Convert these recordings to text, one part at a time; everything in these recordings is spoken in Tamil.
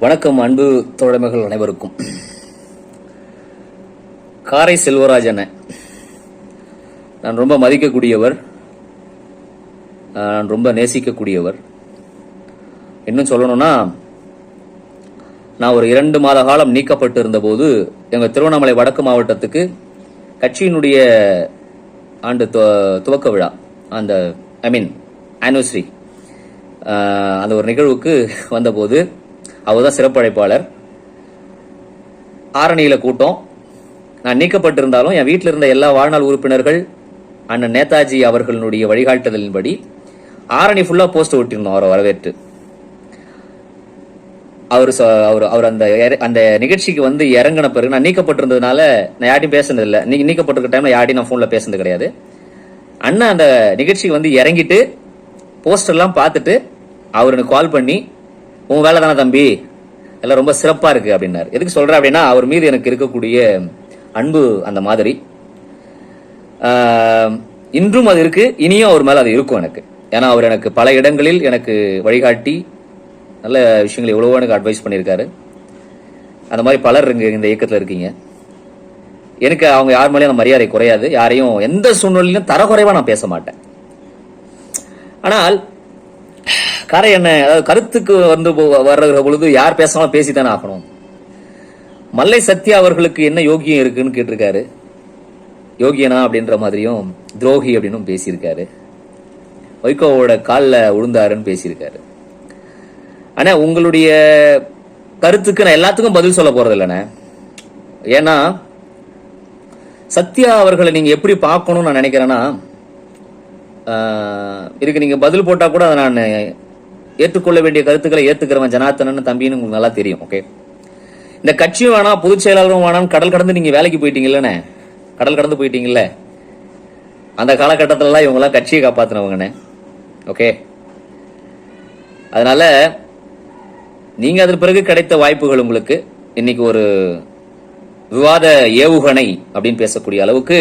வணக்கம் அன்பு தோழமைகள் அனைவருக்கும். காரை செல்வராஜனை நான் ரொம்ப மதிக்கக்கூடியவர். நான் ரொம்ப நேசிக்கக்கூடியவர். இன்னும் சொல்லணும்னா நான் ஒரு இரண்டு மாத காலம் நீக்கப்பட்டு இருந்தபோது எங்கள் திருவண்ணாமலை வடக்கு மாவட்டத்துக்கு கட்சியினுடைய ஆண்டு துவ- துவக்க விழா அந்த ஐ மீன் ஆனிவர்சரி அந்த ஒரு நிகழ்வுக்கு வந்தபோது அவர் தான் சிறப்பழைப்பாளர் ஆரணியில் கூட்டம். நான் நீக்கப்பட்டிருந்தாலும் என் வீட்டில் இருந்த எல்லா வாழ்நாள் உறுப்பினர்கள் அண்ணன் நேதாஜி அவர்களுடைய வழிகாட்டுதலின்படி ஆரணி ஃபுல்லாக போஸ்ட் ஒட்டியிருந்தோம் அவரை வரவேற்று. அவர் அவர் அவர் அந்த அந்த நிகழ்ச்சிக்கு வந்து இறங்கின பிறகு நான் நீக்கப்பட்டிருந்ததுனால நான் யார்ட்டையும் பேசுனது இல்லை நீக்கப்பட்டிருக்க டைமில் யார்ட்டையும் நான் ஃபோனில் பேசுனது கிடையாது. அண்ணா அந்த நிகழ்ச்சிக்கு வந்து இறங்கிட்டு போஸ்டர்லாம் பார்த்துட்டு அவர் எனக்கு கால் பண்ணி உன் வேலை தானே தம்பி? எல்லாம் ரொம்ப சிறப்பாக இருக்குது அப்படின்னார். எதுக்கு சொல்றேன் அப்படின்னா அவர் மீது எனக்கு இருக்கக்கூடிய அன்பு அந்த மாதிரி. இன்றும் அது இருக்குது இனியும் அவர் மேலே அது இருக்கும் எனக்கு. ஏன்னா அவர் எனக்கு பல இடங்களில் எனக்கு வழிகாட்டி நல்ல விஷயங்களை எவ்வளவோ எனக்கு அட்வைஸ் பண்ணியிருக்காரு. அந்த மாதிரி பலர் இங்கே இந்த இயக்கத்தில் இருக்கீங்க. எனக்கு அவங்க யார் மேலேயும் அந்த மரியாதை குறையாது. யாரையும் எந்த சூழ்நிலையிலும் தரக்குறைவா நான் பேச மாட்டேன். ஆனால் கரை என்ன அதாவது கருத்துக்கு வந்து போ- வர்ற பொழுது யார் பேசாம பேசித்தானே ஆகணும். மல்லை சத்யா அவர்களுக்கு என்ன யோகியம் இருக்குன்னு கேட்டிருக்காரு. யோகியனா அப்படின்ற மாதிரியும் துரோகி அப்படின்னும் பேசியிருக்காரு. வைகோவோட காலில் உழுந்தாருன்னு பேசியிருக்காரு. ஆனால் உங்களுடைய கருத்துக்கு நான் எல்லாத்துக்கும் பதில் சொல்ல போறது இல்லைண்ணே ஏன்னா சத்யா அவர்களை நீங்கள் எப்படி பார்க்கணும்னு நான் நினைக்கிறேன்னா இதுக்கு நீங்கள் பதில் போட்டால் கூட அதை நான் ஏற்றுக்கொள்ள வேண்டிய கருத்துக்களை ஏத்துக்கிறவன் ஜனார்த்தனன் தம்பின்னு உங்களுக்கு நல்லா தெரியும் ஓகே இந்த கட்சியும் வேணாம் பொதுச் செயலாளரும் வேணாம் கடல் கடந்து நீங்க வேலைக்கு போயிட்டீங்கல்லண்ணே. கடல் கடந்து போயிட்டீங்கல்ல? அந்த காலகட்டத்திலலாம் இவங்கெல்லாம் கட்சியை காப்பாத்தினவங்கண்ணே ஓகே அதனால நீங்க அதன் பிறகு கிடைத்த வாய்ப்புகள் உங்களுக்கு இன்னைக்கு ஒரு விவாத ஏவுகணை அப்படின்னு பேசக்கூடிய அளவுக்கு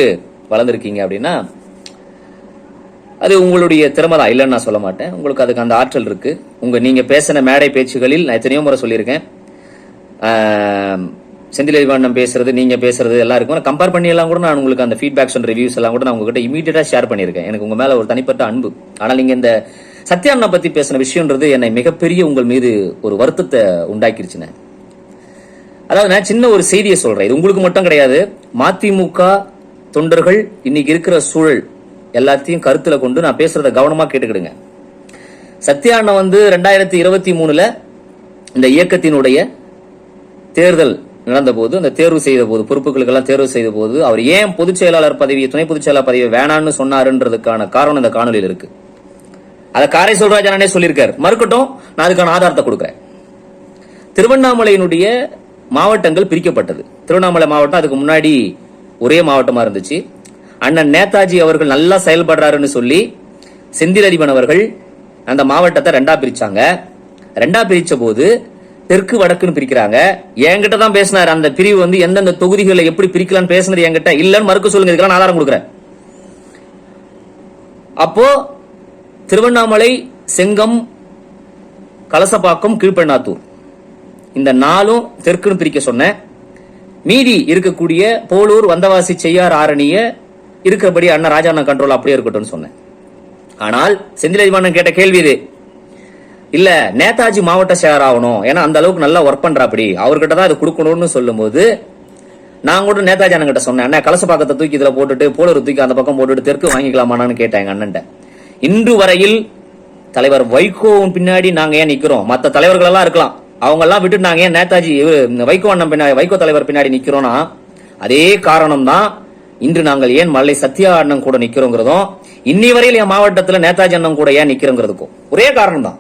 வளர்ந்துருக்கீங்க அப்படின்னா அது உங்களுடைய திறமை தான். இல்லைன்னு நான் சொல்ல மாட்டேன். உங்களுக்கு அதுக்கு அந்த ஆற்றல் இருக்கு. உங்க நீங்க பேசின மேடை பேச்சுகளில் நான் எத்தனையோ முறை சொல்லியிருக்கேன். ஆம், செந்தில் பேசுறது நீங்க பேசுறது எல்லாம் இருக்கும். கம்பேர் பண்ணி எல்லாம் கூட நான் உங்களுக்கு அந்த ஃபீட்பேக்ஸ் அண்ட் ரிவ்யூஸ் எல்லாம் கூட நான் உங்ககிட்ட இமீடியட்டா ஷேர் பண்ணியிருக்கேன். எனக்கு உங்க மேல ஒரு தனிப்பட்ட அன்பு. ஆனால் நீங்க இந்த சத்யாண்ணா பத்தி பேசின விஷயம்ன்றது என்னை மிகப்பெரிய உங்கள் மீது ஒரு வருத்தத்தை உண்டாக்கிருச்சுண்ணே அதாவது நான் சின்ன ஒரு செய்தியை சொல்றேன். இது உங்களுக்கு மட்டும் கிடையாது. மதிமுக தொண்டர்கள் இன்னைக்கு இருக்கிற சூழல் எல்லாத்தையும் கருத்தில் கொண்டு நான் பேசுறத கவனமாக கேட்டுக்கிடுங்க. சத்யா அண்ணன் வந்து ரெண்டாயிரத்தி இருபத்தி மூணுல இந்த இயக்கத்தினுடைய தேர்தல் நடந்தபோது அந்த தேர்வு செய்த போது பொறுப்புகளுக்கெல்லாம் தேர்வு செய்த போது அவர் ஏன் பொதுச் செயலாளர் பதவியை துணை பொதுச் செயலாளர் பதவியை வேணான்னு சொன்னாருன்றதுக்கான காரணம் இந்த காணொலியில் இருக்கு. அதை காரை சொல்ராஜ் சொல்லியிருக்காரு. மறுக்கட்டும் நான் அதுக்கான ஆதாரத்தை கொடுக்குறேன். திருவண்ணாமலையினுடைய மாவட்டங்கள் பிரிக்கப்பட்டது. திருவண்ணாமலை மாவட்டம் அதுக்கு முன்னாடி ஒரே மாவட்டமா இருந்துச்சு. அண்ணன் நேதாஜி அவர்கள் நல்லா செயல்படுறாருன்னு சொல்லி செந்தில் அதிபன் அவர்கள் அந்த மாவட்டத்தை ரெண்டா பிரிச்சாங்க. ரெண்டா பிரிச்ச போது தெற்கு வடக்குன்னு பிரிக்கிறாங்க. என்கிட்ட தான் பேசினார். அந்த பிரிவு வந்து எந்தெந்த தொகுதிகளை எப்படி பிரிக்கலாம்னு பேசினது என்கிட்ட இல்லைன்னு மறுக்க சொல்லுங்க. இதுக்கெல்லாம் நான் ஆதாரம் கொடுக்குறேன். அப்போ திருவண்ணாமலை செங்கம் கலசப்பாக்கம் கீழ்பெண்ணாத்தூர். இந்த நாளும் தெற்குன்னு பிரிக்க சொன்னேன். மீதி இருக்கக்கூடிய போலூர் வந்தவாசி செய்யார் ஆரணிய இருக்கிறபடி அண்ணன் ராஜா அண்ணன் கண்ட்ரோல் அப்படியே இருக்கட்டும்னு சொன்னேன். ஆனால் செந்தில் அதிமானன் கேட்ட கேள்வி இது. இல்ல நேதாஜி மாவட்ட செயலர் ஆகணும். ஏன்னா அந்த அளவுக்கு நல்லா ஒர்க் பண்றாப்படி. அவர்கிட்ட தான் அது கொடுக்கணும்னு சொல்லும்போது நான் கூட நேதாஜி அண்ணன் கிட்ட சொன்னேன் அண்ணா கலசப்பாக்கத்தை தூக்கி இதுல போட்டுட்டு போலூர் தூக்கி அந்த பக்கம் போட்டுட்டு தெற்கு வாங்கிக்கலாமான்னு கேட்டேன் அண்ணன்ட்ட இன்று வரையில் தலைவர் வைகோவும் பின்னாடி நாங்க ஏன் நிக்கிறோம்? மற்ற தலைவர்கள் எல்லாம் இருக்கலாம். அவங்க எல்லாம் விட்டுட்டு நாங்க ஏன் நேதாஜி இந்த வைகோ அண்ணன் பின்னாடி வைகோ தலைவர் பின்னாடி நிக்கிறோம்னா அதே காரணம் தான் இன்று நாங்கள் ஏன் மல்லை சத்யா அண்ணன் கூட நிக்கிறோங்கிறதும் இன்னி வரையில் என் மாவட்டத்தில் நேதாஜி அண்ணன் கூட ஏன் நிக்கிறோங்கிறதுக்கும். ஒரே காரணம் தான்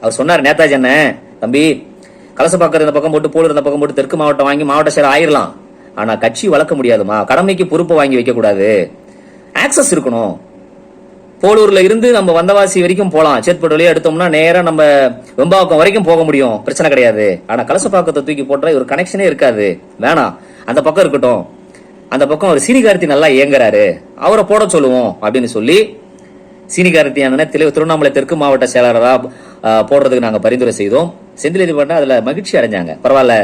அவர் சொன்னார் நேதாஜி அண்ணன் தம்பி கலசப்பாக்கர் இந்த பக்கம் போட்டு போலூர் இந்த பக்கம் போட்டு தெற்கு மாவட்டம் வாங்கி மாவட்ட செயலர் ஆயிரலாம். ஆனா கட்சி வளர்க்க முடியாதுமா? கடமைக்கு பொறுப்பு வாங்கி வைக்க கூடாது. ஆக்சஸ் இருக்கணும். போலூர்ல இருந்து நம்ம வந்தவாசி வரைக்கும் போகலாம் சேத்பட்டு வழியா எடுத்தோம்னா நேரம் நம்ம வெம்பாக்கம் வரைக்கும் போக முடியும். பிரச்சனை கிடையாது. ஆனா கலசப்பாக்கத்தை தூக்கி போட்டா ஒரு கனெக்ஷனே இருக்காது. வேணாம். அந்த பக்கம் இருக்கட்டும். அந்த பக்கம் ஒரு சீனிகார்த்தி நல்லா இயங்குறாரு. அவரை போட சொல்லுவோம் அப்படின்னு சொல்லி சீனிகார்த்தி அண்ணன் திருவண்ணாமலை தெற்கு மாவட்ட செயலாளராக போடுறதுக்கு நாங்கள் பரிந்துரை செய்தோம். செந்தில் பண்ணால் அதில் மகிழ்ச்சி அடைஞ்சாங்க. பரவாயில்ல.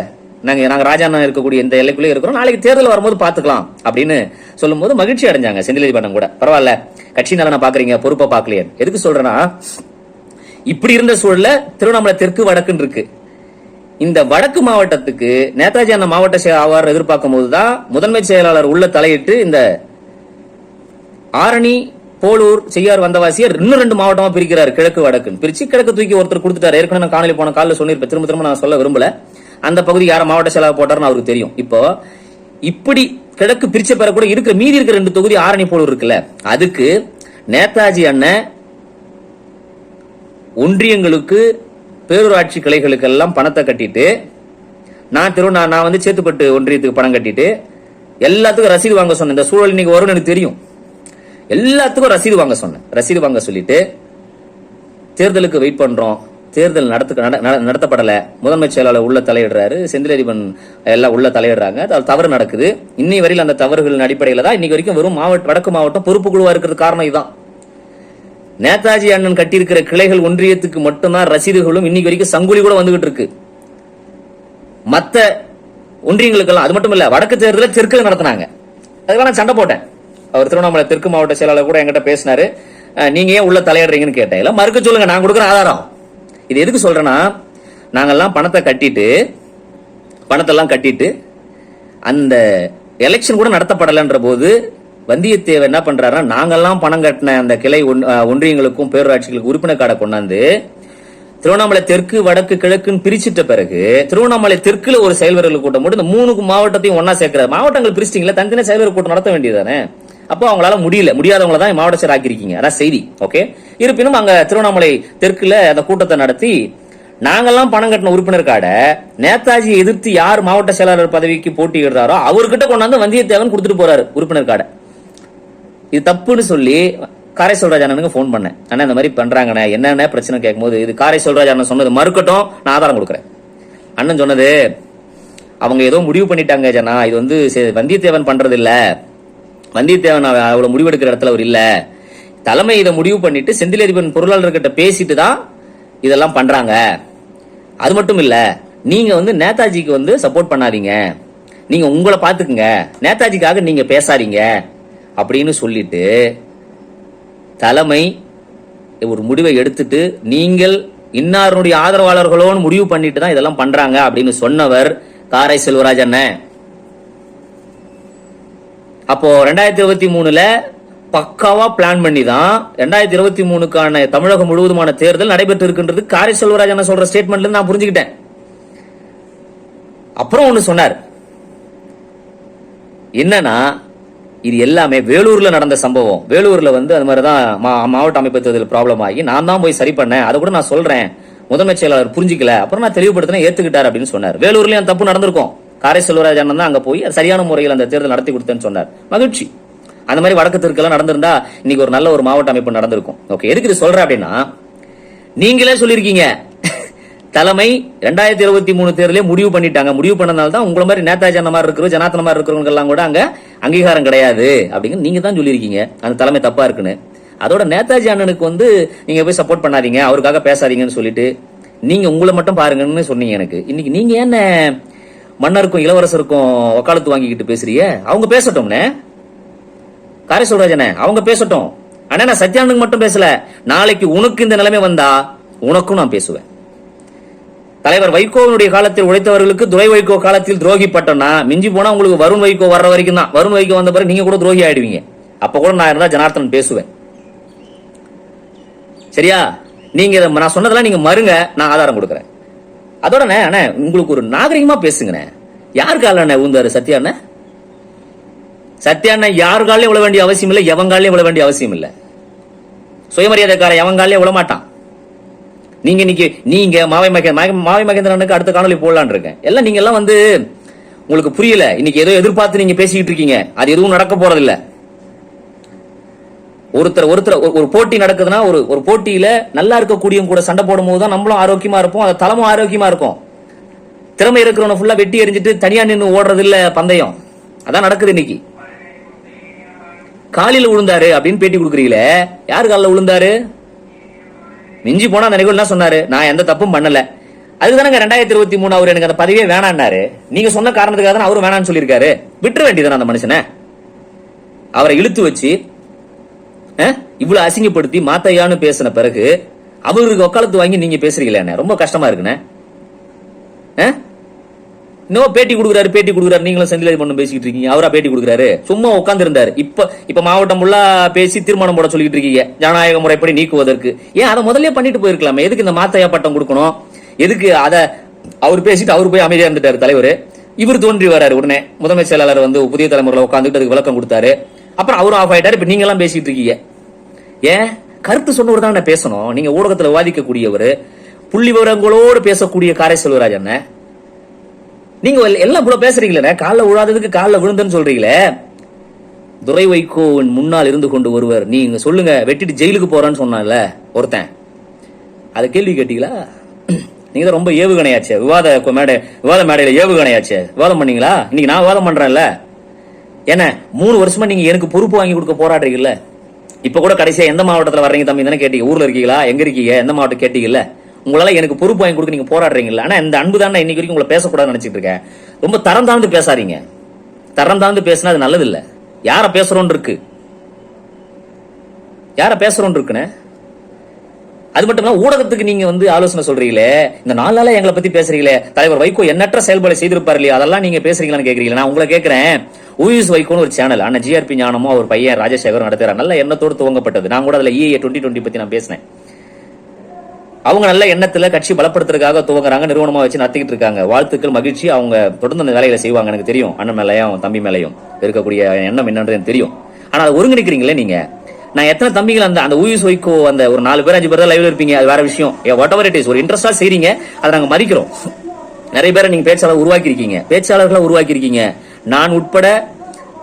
நாங்கள் நாங்கள் ராஜாண்ணா இருக்கக்கூடிய இந்த எல்லைக்குள்ளே இருக்கிறோம். நாளைக்கு தேர்தல் வரும்போது பார்த்துக்கலாம் அப்படின்னு சொல்லும்போது மகிழ்ச்சி அடைஞ்சாங்க செந்தில் பண்ணம் கூட. பரவாயில்ல. கட்சி நலனை பார்க்குறீங்க பொறுப்பை பார்க்கலையே எதுக்கு சொல்கிறேன்னா இப்படி இருந்த சூழலில் திருவண்ணாமலை தெற்கு வடக்குன்னு இருக்கு. இந்த வடக்கு மாவட்டத்துக்கு நேதாஜி அண்ணா மாவட்ட ஆவார் எதிர்பார்க்கும் போதுதான் முதன்மை செயலாளர் உள்ள தலையிட்டு இந்த ஆரணி போலூர் செய்யார் வந்தவாசியர் இன்னும் ரெண்டு மாவட்டமா பிரிக்கிறார். கிழக்கு வடக்குன்னு. பிரிச்சு கிழக்கு தூக்கி ஒருத்தர் கொடுத்துட்டாரு. ஏற்கனவே நான் காணொலி போன காலில் சொல்லியிருப்பேன் திரும்ப திரும்ப நான் சொல்ல விரும்பல. அந்த பகுதி யார மாவட்ட செயலாளர் போட்டாருன்னு அவருக்கு தெரியும். இப்போ இப்படி கிழக்கு பிரிச்ச பெற கூட இருக்கிற மீதி இருக்கிற ரெண்டு தொகுதி ஆரணி போலூர் இருக்குல்ல. அதுக்கு நேதாஜி அண்ணன் ஒன்றியங்களுக்கு பேரூராட்சி கிளைகளுக்கெல்லாம் பணத்தை கட்டிட்டு நான் திரு நான் நான் வந்து சேத்துப்பட்டு ஒன்றியத்துக்கு பணம் கட்டிட்டு எல்லாத்துக்கும் ரசீது வாங்க சொன்னேன். இந்த சூழல் இன்னைக்கு வரும்னு எனக்கு தெரியும். எல்லாத்துக்கும் ரசீது வாங்க சொன்னேன். ரசீது வாங்க சொல்லிட்டு தேர்தலுக்கு வெயிட் பண்றோம். தேர்தல் நடத்து நட- முதன்மை செயலாளர் உள்ள தலையிடுறாரு. செந்திலதிபன் எல்லாம் உள்ள தலையிடுறாங்க. அது தவறு நடக்குது. இன்னை வரையில் அந்த தவறுகளின் அடிப்படையில் தான் இன்னைக்கு வரைக்கும் வெறும் மாவட்ட வடக்கு மாவட்டம் பொறுப்பு குழுவாக இருக்கிறது காரணம் இதுதான். நேதாஜி அண்ணன் கட்டியிருக்கிற கிளைகள் ஒன்றியத்துக்கு மட்டும்தான் ரசீதுகளும் இன்னைக்கு வரைக்கும் சங்குலி கூட வந்துகிட்டு இருக்கு. மற்ற ஒன்றியங்களுக்கெல்லாம் அது மட்டும் இல்ல வடக்கு தேர்தலில் தெற்கு நடத்தினாங்க. அதுக்கெல்லாம் நான் சண்டை போட்டேன். அவர் திருவண்ணாமலை தெற்கு மாவட்ட செயலாளர் கூட என்கிட்ட பேசினாரு. நீங்க ஏன் உள்ள தலையிடுறீங்கன்னு கேட்டேன். இல்ல மறுக்க சொல்லுங்க நான் கொடுக்குற ஆதாரம். இது எதுக்கு சொல்றேன்னா நாங்கெல்லாம் பணத்தை கட்டிட்டு பணத்தெல்லாம் கட்டிட்டு அந்த எலெக்ஷன் கூட நடத்தப்படலைன்ற போது வந்தியத்தேவன் என்ன பண்றாருன்னா நாங்கெல்லாம் பணம் கட்டின அந்த கிளை ஒன்றியங்களுக்கும் பேரூராட்சிகளுக்கும் உறுப்பினர் கார்டை கொண்டாந்து திருவண்ணாமலை தெற்கு வடக்கு கிழக்குன்னு பிரிச்சிட்ட பிறகு திருவண்ணாமலை தெற்குல ஒரு செயல்வர்கள் கூட்டம் போட்டு இந்த மூணு மாவட்டத்தையும் ஒன்னா சேர்க்கிறார். மாவட்டங்கள் பிரிச்சிட்டீங்களா தனித்தனி செயல்வர் கூட்டம் நடத்த வேண்டியதானே அப்போ அவங்களால முடியல. முடியாதவங்கள தான் மாவட்ட செயலர் ஆக்கியிருக்கீங்க. அதான் செய்தி. ஓகே இருப்பினும் அங்க திருவண்ணாமலை தெற்குல அந்த கூட்டத்தை நடத்தி நாங்கெல்லாம் பணம் கட்டின உறுப்பினர் கார்டை நேதாஜியை எதிர்த்து யார் மாவட்ட செயலாளர் பதவிக்கு போட்டியிடுறாரோ அவர்கிட்ட கொண்டாந்து வந்தியத்தேவன் கொடுத்துட்டு போறாரு உறுப்பினர் கார்டை. இது தப்புன்னு சொல்லி காரை சொல்ராஜ் அண்ணனுக்கு ஃபோன் பண்ணேன். அண்ணா இந்த மாதிரி பண்றாங்கண்ணே என்னென்ன பிரச்சனை கேட்கும்போது இது காரை சொல்ராஜ் அண்ணன் சொன்னது மறுக்கட்டும் நான் ஆதாரம் கொடுக்குறேன். அண்ணன் சொன்னது அவங்க ஏதோ முடிவு பண்ணிட்டாங்க ஜனா இது வந்து சரி, வந்தியத்தேவன் பண்றது இல்ல வந்தியத்தேவன் அவ- அவ்வளவு முடிவெடுக்கிற இடத்துல அவர் இல்ல. தலைமை இதை முடிவு பண்ணிட்டு செந்திலதிபன் பொருளாளர்கிட்ட பேசிட்டு தான் இதெல்லாம் பண்றாங்க. அது மட்டும் இல்ல நீங்க வந்து நேதாஜிக்கு வந்து சப்போர்ட் பண்ணாதீங்க. நீங்க உங்களை பாத்துக்குங்க நேதாஜிக்காக நீங்க பேசாதீங்க. அப்படின்னு சொல்லிட்டு தலைமை ஒரு முடிவை எடுத்துட்டு நீங்கள் இன்னாருடைய ஆதரவாளர்களோன்னு முடிவு பண்ணிட்டு தான் இதெல்லாம் பண்றாங்க அப்படின்னு சொன்னவர் காரை செல்வராஜ் அண்ணன் அப்போ ரெண்டாயிரத்தி இருபத்தி மூணுல பக்காவா பிளான் பண்ணி தான் ரெண்டாயிரத்தி இருபத்தி மூணுக்கான தமிழகம் முழுவதுமான தேர்தல் நடைபெற்று இருக்கின்றது காரை செல்வராஜ் அண்ணன் சொல்ற ஸ்டேட்மெண்ட்ல நான் புரிஞ்சுக்கிட்டேன். அப்புறம் ஒன்று சொன்னார். என்னன்னா இது எல்லாமே வேலூர்ல நடந்த சம்பவம். வேலூர்ல வந்து அது மாதிரி தான் மா- மாவட்ட அமைப்பு தேர்தல் ப்ராப்ளம் ஆகி நான் தான் போய் சரி பண்ணேன். அதை கூட நான் சொல்றேன். முதன்மை செயலாளர் புரிஞ்சிக்கல. அப்புறம் நான் தெளிவுபடுத்தின ஏத்துக்கிட்டார் அப்படின்னு சொன்னார். வேலூர்லயும் அந்த தப்பு நடந்திருக்கும். காரை செல்வராஜ் அண்ணன் தான் அங்க போய் சரியான முறையில் அந்த தேர்தல் நடத்தி கொடுத்தேன்னு சொன்னார். மகிழ்ச்சி. அந்த மாதிரி வடக்கு தெற்கெல்லாம் நடந்திருந்தா இன்னைக்கு ஒரு நல்ல ஒரு மாவட்ட அமைப்பு நடந்திருக்கும். ஓகே எதுக்கு இது சொல்றேன் அப்படின்னா நீங்களே சொல்லிருக்கீங்க தலைமை ரெண்டாயிரத்தி இருபத்தி மூணு தேர்தலே முடிவு பண்ணிட்டாங்க. முடிவு பண்ணனால தான் உங்களை மாதிரி நேதாஜி அண்ணன் மாதிரி இருக்கிற ஜனாத்தன மாதிரி இருக்கிறவங்க எல்லாம் கூட அங்க அங்கீகாரம் கிடையாது அப்படிங்க நீங்க தான் சொல்லியிருக்கீங்க. அந்த தலைமை தப்பா இருக்குன்னு. அதோட நேதாஜி அண்ணனுக்கு வந்து நீங்க போய் சப்போர்ட் பண்ணாதீங்க. அவருக்காக பேசாதீங்கன்னு சொல்லிட்டு நீங்க உங்களை மட்டும் பாருங்கன்னு சொன்னீங்க எனக்கு. இன்னைக்கு நீங்க என்ன மன்னருக்கும் இளவரசருக்கும் வக்காலத்து வாங்கிக்கிட்டு பேசுறீங்க? அவங்க பேசட்டும்னே. காரை சொல்றாஜனே அவங்க பேசட்டும். ஆனா நான் சத்யானந்துக்கு மட்டும் பேசல. நாளைக்கு உனக்கு இந்த நிலைமை வந்தா உனக்கும் நான் பேசுவேன். தலைவர் வைகோவினுடைய காலத்தில் உழைத்தவர்களுக்கு துரை வைகோ காலத்தில் துரோகி பட்டோம்னா மிஞ்சி போனா உங்களுக்கு வருண் வைகோ வர்ற வரைக்கும் தான் வருண் வைகோ வந்த பிறகு நீங்க கூட துரோகி ஆயிடுவீங்க. அப்ப கூட நான் இருந்தா ஜனார்த்தன் பேசுவேன். சரியா? நீங்க இதை நான் சொன்னதெல்லாம் நீங்க மறுங்க நான் ஆதாரம் கொடுக்குறேன். அதோட அண்ணே, உங்களுக்கு ஒரு நாகரிகமா பேசுங்கண்ணே. யார் கால அண்ணே ஊந்தாரு? சத்யா அண்ணே? சத்யா அண்ணன் யார் காலையும் விழ வேண்டிய அவசியம் இல்லை எவன் காலையும் விழ வேண்டிய அவசியம் இல்லை. சுயமரியாதைக்காரன் எவன் காலையும் விழ மாட்டான். நீங்க இன்னைக்கு நீங்க மாவை மகேந்திரன் மாவை மகேந்திரனுக்கு அடுத்த காணொலி போடலான் இருக்கேன். எல்லாம் நீங்க எல்லாம் வந்து உங்களுக்கு புரியல. இன்னைக்கு ஏதோ எதிர்பார்த்து நீங்க பேசிக்கிட்டு இருக்கீங்க. அது எதுவும் நடக்க போறது இல்ல ஒருத்தர் ஒருத்தர் ஒரு- போட்டி நடக்குதுன்னா ஒரு ஒரு போட்டியில நல்லா இருக்கக்கூடிய கூட சண்டை போடும் போது தான் நம்மளும் ஆரோக்கியமா இருப்போம். அந்த தளமும் ஆரோக்கியமா இருக்கும். திறமை இருக்கிறவன ஃபுல்லா வெட்டி எறிஞ்சிட்டு தனியா நின்னு ஓடுறது இல்ல பந்தயம். அதான் நடக்குது இன்னைக்கு. காலில விழுந்தாரு அப்படின்னு பேட்டி கொடுக்குறீங்களே. யார் காலில் விழுந்தாரு? மிஞ்சி போனா அந்த நிகழ்வு என்ன சொன்னாரு. நான் எந்த தப்பும் பண்ணல. அதுதானங்க ரெண்டாயிரத்தி இருபத்தி மூணு அவர் எனக்கு அந்த பதவியே வேணான்னாரு. நீங்க சொன்ன காரணத்துக்காக தான் அவரும் வேணாம்னு சொல்லியிருக்காரு. விட்டுற வேண்டியதானே அந்த மனுஷனை? அவரை இழுத்து வச்சு இவ்வளவு அசிங்கப்படுத்தி மாத்தையான்னு பேசின பிறகு அவருக்கு ஒக்காலத்து வாங்கி நீங்க பேசுறீங்களே ரொம்ப கஷ்டமா இருக்குண்ணே. இன்னும் பேட்டி கொடுக்குறாரு பேட்டி கொடுக்குறாரு. நீங்களும் செந்தில் பண்ணு பேசிக்கிட்டு இருக்கீங்க. அவரா பேட்டி கொடுக்குறாரு. சும்மா உட்காந்துருந்தாரு இப்ப இப்ப மாவட்டம் ஃபுல்லா பேசி தீர்மானம் போட சொல்லிட்டு இருக்கீங்க. ஜனநாயக முறைப்படி நீக்குவதற்கு. ஏன் அதை முதல்ல பண்ணிட்டு போயிருக்கலாமே? எதுக்கு இந்த மாத்தையா பட்டம் கொடுக்கணும்? எதுக்கு அதை அவர் பேசிட்டு அவர் போய் அமைதியா இருந்துட்டாரு தலைவர். இவர் தோன்றி வராரு உடனே. முதன்மை செயலாளர் வந்து புதிய தலைமுறையில் உட்காந்துட்டு அதுக்கு விளக்கம் கொடுத்தாரு. அப்புறம் அவரும் ஆஃப் ஆயிட்டாரு. இப்ப நீங்க எல்லாம் பேசிட்டு இருக்கீங்க. ஏன்? கருத்து சொன்னவர் தான் பேசணும். நீங்க ஊடகத்துல விவாதிக்கக்கூடியவர் புள்ளி விவரங்களோடு பேசக்கூடிய காரை செல்வராஜ் என்ன நீங்க எல்லாம் இவ்வளவு பேசுறீங்களே காலில் விழாததுக்கு காலில் விழுந்தன்னு சொல்றீங்களே. துரை வைகோவின் முன்னால் இருந்து கொண்டு ஒருவர். நீங்க சொல்லுங்க வெட்டிட்டு ஜெயிலுக்கு போறேன்னு சொன்னான்ல ஒருத்தன். அதை கேள்வி கேட்டீங்களா? நீங்க தான் ரொம்ப ஏவுகணையாச்சு. விவாத மேடை விவாத மேடையில ஏவுகணையாச்சு. விவாதம் பண்ணீங்களா? இன்னைக்கு நான் விவாதம் பண்றேன்ல. என்ன மூணு வருஷமா நீங்க எனக்கு பொறுப்பு வாங்கி கொடுக்க போராடுறீங்கல்ல? இப்ப கூட கடைசியா எந்த மாவட்டத்தில் வர்றீங்க தம்பி? தானே கேட்டீங்க. ஊர்ல இருக்கீங்களா? எங்க இருக்கீங்க? எந்த மாவட்டம் கேட்டீங்கல்ல? உங்களால எனக்கு பொறுப்பு வாங்கி கொடுக்க நீங்க போராடுறீங்களா ஆனால் இந்த அன்பு தான் இன்னைக்கு வரைக்கும் உங்களை பேசக்கூடாதுன்னு நினச்சிட்டு இருக்கேன். ரொம்ப தரம் தாழ்ந்து பேசாதீங்க. தரம் தாழ்ந்து பேசினா அது நல்லது இல்ல பேசுகிறோன்னு பேசுறோன்னு இருக்கு? யாரை பேசுறோன்னு இருக்குன்னு? அது மட்டும் இல்லாமல் ஊடகத்துக்கு நீங்க வந்து ஆலோசனை சொல்றீங்களே இந்த நாலு நாளா எங்களை பத்தி பேசுறீங்களே தலைவர் வைகோ எண்ணற்ற செயல்பாடு செய்திருப்பார் இல்லையா அதெல்லாம் நீங்க பேசுறீங்களான்னு கேக்குறீங்களா நான் உங்களை கேக்குறேன். ஊயூஸ் வைகோன்னு ஒரு சேனல் ஆனால் ஜிஆர்பி ஞானமோ அவர் பையன் ராஜசேகர் நடத்துகிறார் நல்ல எண்ணத்தோடு துவங்கப்பட்டது. நான் கூட அதில் இஏ டுவெண்ட்டி டுவெண்ட்டி பற்றி நான் பேசினேன். அவங்க நல்ல எண்ணத்துல கட்சி பலப்படுத்துறதுக்காக துவங்குறாங்க நிறுவனமா வச்சு நடத்திக்கிட்டு இருக்காங்க. வாழ்த்துக்கள் மகிழ்ச்சி. அவங்க தொடர்ந்து அந்த வேலைகளை செய்வாங்க எனக்கு தெரியும். அண்ணன் மேலையும் தம்பி மேலையும். இருக்கக்கூடிய எண்ணம் என்னன்றது எனக்கு தெரியும். ஆனா அதை ஒருங்கிணைக்கிறீங்களே நீங்க? நான் எத்தனை தம்பிகள் அந்த அந்த ஊயூஸ் வைக்கோ அந்த ஒரு நாலு பேர் அஞ்சு பேர் தான் லைவ்ல இருப்பீங்க அது வேற விஷயம். வாட் எவர் இட் இஸ் ஒரு இன்ட்ரெஸ்டா செய்றீங்க அதை நாங்க மறிக்கிறோம் நிறைய பேரை நீங்க பேச்சாளர் உருவாக்கி இருக்கீங்க பேச்சாளர்களை உருவாக்கி இருக்கீங்க நான் உட்பட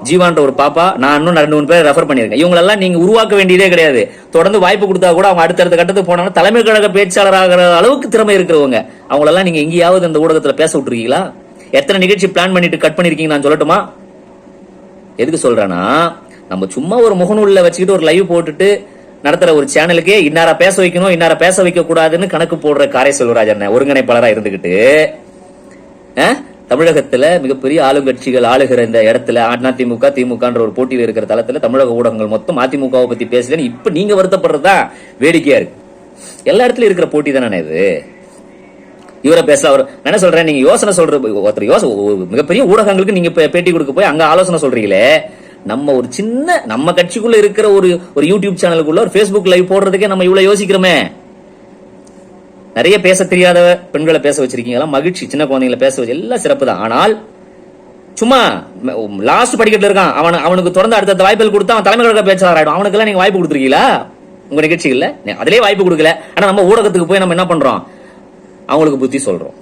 ஜீவான்ற ஒரு பாப்பா நான் இன்னும் ரெண்டு மூணு பேர் ரெஃபர் பண்ணியிருக்கேன். இவங்களெல்லாம் நீங்க உருவாக்க வேண்டியதே கிடையாது. தொடர்ந்து வாய்ப்பு கொடுத்தா கூட அவங்க அடுத்தடுத்த கட்டத்துக்கு போனாங்கன்னா தலைமை கழக பேச்சாளர் ஆகிற அளவுக்கு திறமை இருக்கிறவங்க. அவங்களெல்லாம் நீங்க எங்கேயாவது இந்த ஊடகத்தில் பேச விட்டுருக்கீங்களா? எத்தனை நிகழ்ச்சி பிளான் பண்ணிட்டு கட் பண்ணிருக்கீங்க நான் சொல்லட்டுமா? எதுக்கு சொல்றேன்னா நம்ம சும்மா ஒரு முகநூல்ல வச்சுக்கிட்டு ஒரு லைவ் போட்டுட்டு நடத்துற ஒரு சேனலுக்கே இன்னார பேச வைக்கணும் இன்னார பேச வைக்க கூடாதுன்னு கணக்கு போடுற காரை செல்வராஜ் ஒருங்கிணைப்பாளரா இருந்துகிட்டு தமிழகத்தில் மிகப்பெரிய ஆளுங்கட்சிகள் ஆளுகிற இந்த இடத்துல அதிமுக திமுகன்ற ஒரு போட்டியில் இருக்கிற தளத்தில் தமிழக ஊடகங்கள் மொத்தம் அதிமுகவை பற்றி பேசலன்னு நீங்கள் வருத்தப்படுறது தான் வேடிக்கையாக இருக்கு. எல்லா இடத்துலையும் இருக்கிற போட்டி தானே இது? இவரை பேச அவர் என்ன சொல்றேன்? நீங்க யோசனை சொல்ற ஒருத்தர் யோசனை மிகப்பெரிய ஊடகங்களுக்கு நீங்க பே- பேட்டி கொடுக்க போய் அங்க ஆலோசனை சொல்றீங்களே? நம்ம ஒரு சின்ன நம்ம கட்சிக்குள்ள இருக்கிற ஒரு ஒரு யூடியூப் சேனலுக்குள்ள ஒரு ஃபேஸ்புக் லைவ் போடுறதுக்கே நம்ம இவ்வளவு யோசிக்கிறோமே. நிறைய பேச தெரியாத பெண்களை பேச வச்சிருக்கீங்களா மகிழ்ச்சி. சின்ன குழந்தைங்களை பேச வச்சு எல்லாம் சிறப்பு தான். ஆனால் சும்மா லாஸ்ட் படிக்கட்டு இருக்கான். அவன் அவனுக்கு தொடர்ந்து அடுத்த வாய்ப்புகள் கொடுத்தா அவன் தலைமை கழக பேச்சாளர் ஆயிடும் அவனுக்கெல்லாம் நீங்க வாய்ப்பு கொடுத்துருக்கீங்களா? உங்க நிகழ்ச்சிகள்ல? அதிலே வாய்ப்பு கொடுக்கல. ஆனா நம்ம ஊடகத்துக்கு போய் நம்ம என்ன பண்றோம்? அவங்களுக்கு புத்தி சொல்றோம்.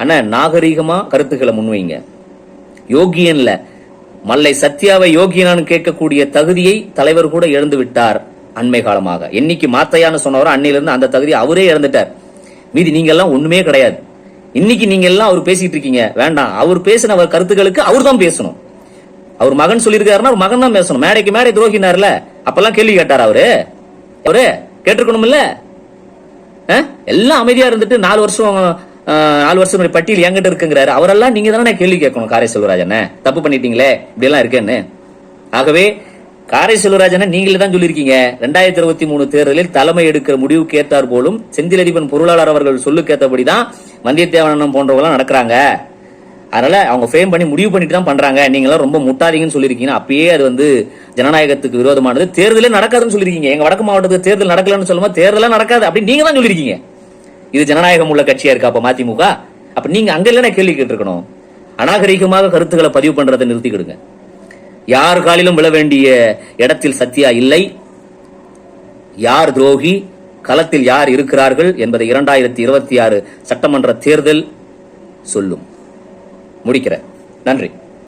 அண்ணா நாகரீகமா கருத்துக்களை முன்வைங்க. யோகியன்ல மல்லை சத்யாவை யோகியனான்னு கேட்கக்கூடிய தகுதியை தலைவர் கூட இழந்து விட்டார் அண்மை காலமாக. என்னைக்கு மாத்தையான்னு சொன்னவரோ அன்னையிலிருந்து அந்த தகுதி அவரே இறந்துட்டார். மீதி நீங்க எல்லாம் ஒண்ணுமே கிடையாது. இன்னைக்கு நீங்க எல்லாம் அவர் பேசிட்டு இருக்கீங்க. வேண்டாம். அவர் பேசின அவர் கருத்துக்களுக்கு அவர் தான் பேசணும். அவர் மகன் சொல்லியிருக்காருன்னா அவர் மகன் தான் பேசணும். மேடைக்கு மேடை துரோகினார்ல அப்பெல்லாம் கேள்வி கேட்டார் அவரு? அவரு கேட்டிருக்கணும் இல்ல எல்லாம் அமைதியா இருந்துட்டு நாலு வருஷம் நாலு வருஷம் பட்டியல் என்கிட்ட இருக்குங்கிறாரு. அவரெல்லாம் நீங்க தானே கேள்வி கேட்கணும் காரை செல்வராஜன தப்பு பண்ணிட்டீங்களே? இப்படி எல்லாம் இருக்கேன்னு. ஆகவே காரை செல்வராஜனை நீங்களே தான் சொல்லியிருக்கீங்க. ரெண்டாயிரத்தி இருபத்தி மூணு தேர்தலில் தலைமை எடுக்கிற முடிவுக்கு ஏற்றார் போலும் செந்திலதிபன் பொருளாளர் அவர்கள் சொல்லுக்கேற்றபடிதான் வந்தியத்தேவனம் போன்றவங்களாம் நடக்கிறாங்க. அதனால அவங்க ஃப்ரேம் பண்ணி முடிவு பண்ணிட்டு தான் பண்றாங்க. நீங்களாம் ரொம்ப முட்டாதீங்கன்னு சொல்லியிருக்கீங்க. அப்பயே அது வந்து ஜனநாயகத்துக்கு விரோதமானது. தேர்தலே நடக்காதுன்னு சொல்லியிருக்கீங்க. எங்க வடக்கு மாவட்டத்துக்கு தேர்தல் நடக்கலன்னு சொல்லுமா தேர்தலாம் நடக்காது. அப்படின்னு நீங்க தான் சொல்லியிருக்கீங்க. இது ஜனநாயகம் உள்ள கட்சியா இருக்கா அப்ப மதிமுக? அப்ப நீங்க அங்க இல்லைன்னா கேள்வி கேட்டிருக்கணும். அநாகரிகமாக கருத்துக்களை பதிவு பண்றதை நிறுத்திக்கிடுங்க. யார் காலிலும் விழ வேண்டிய இடத்தில் சத்யா இல்லை. யார் துரோகி? களத்தில் யார் இருக்கிறார்கள்? என்பதை இரண்டாயிரத்தி இருபத்தி ஆறு சட்டமன்ற தேர்தல் சொல்லும். முடிக்கிறேன். நன்றி.